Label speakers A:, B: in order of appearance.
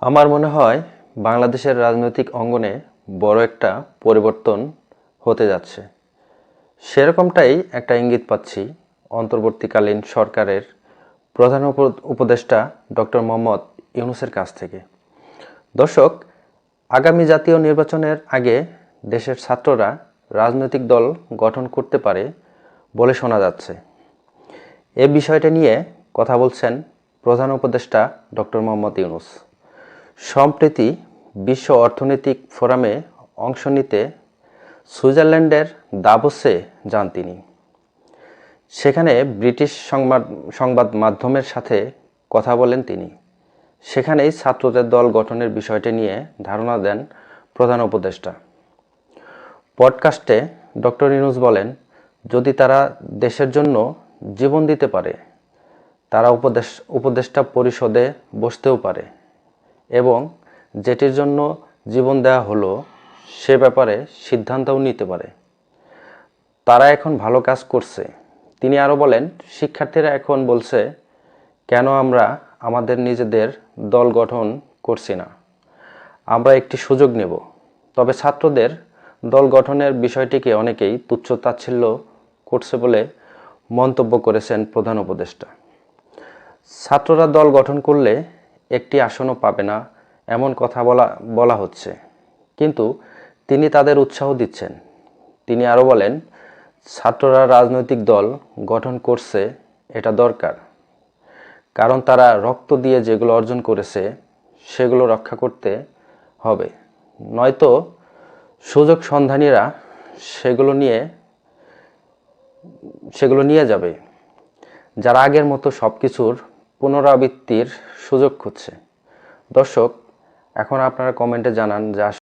A: আমার মনে হয় বাংলাদেশের রাজনৈতিক অঙ্গনে বড় একটা পরিবর্তন হতে যাচ্ছে। সেরকমটাই একটা ইঙ্গিত পাচ্ছি অন্তর্বর্তীকালীন সরকারের প্রধান উপ- উপদেষ্টা ডক্টর মোহাম্মদ ইউনুসের কাছ থেকে। দর্শক, আগামী জাতীয় নির্বাচনের আগে দেশের ছাত্ররা রাজনৈতিক দল গঠন করতে পারে বলে শোনা যাচ্ছে। এ বিষয়টা নিয়ে কথা বলছেন প্রধান উপদেষ্টা ডক্টর মোহাম্মদ ইউনুস। সম্প্রতি বিশ্ব অর্থনৈতিক ফোরামে অংশ নিতে সুইজারল্যান্ডের দাবোসে যান তিনি। সেখানে ব্রিটিশ সংবাদ সংবাদ মাধ্যমের সাথে কথা বলেন তিনি। সেখানেই ছাত্রদের দল গঠনের বিষয়টি নিয়ে ধারণা দেন প্রধান উপদেষ্টা। পডকাস্টে ডক্টর ইনুস বলেন, যদি তারা দেশের জন্য জীবন দিতে পারে, তারা উপদেশ, উপদেষ্টা পরিষদে বসতেও পারে। এবং যেটির জন্য জীবন দেওয়া হলো, সে ব্যাপারে সিদ্ধান্তও নিতে পারে। তারা এখন ভালো কাজ করছে। তিনি আরও বলেন, শিক্ষার্থীরা এখন বলছে, কেন আমরা আমাদের নিজেদের দল গঠন করছি না? আমরা একটি সুযোগ নেব। তবে ছাত্রদের দল গঠনের বিষয়টিকে অনেকেই তুচ্ছ তাচ্ছিল্য করছে বলে মন্তব্য করেছেন প্রধান উপদেষ্টা। ছাত্ররা দল গঠন করলে একটি আসনও পাবে না, এমন কথা বলা বলা হচ্ছে। কিন্তু তিনি তাদের উৎসাহ দিচ্ছেন। তিনি আরও বলেন, ছাত্ররা রাজনৈতিক দল গঠন করছে, এটা দরকার। কারণ তারা রক্ত দিয়ে যেগুলো অর্জন করেছে, সেগুলো রক্ষা করতে হবে। নয়তো সুযোগ সন্ধানীরা সেগুলো নিয়ে সেগুলো নিয়ে যাবে। যারা আগের মতো সব কিছুর পুনরাবৃত্তির সুযোগ খুঁজছে। দর্শক এখন আপনারা কমেন্টে জানান যে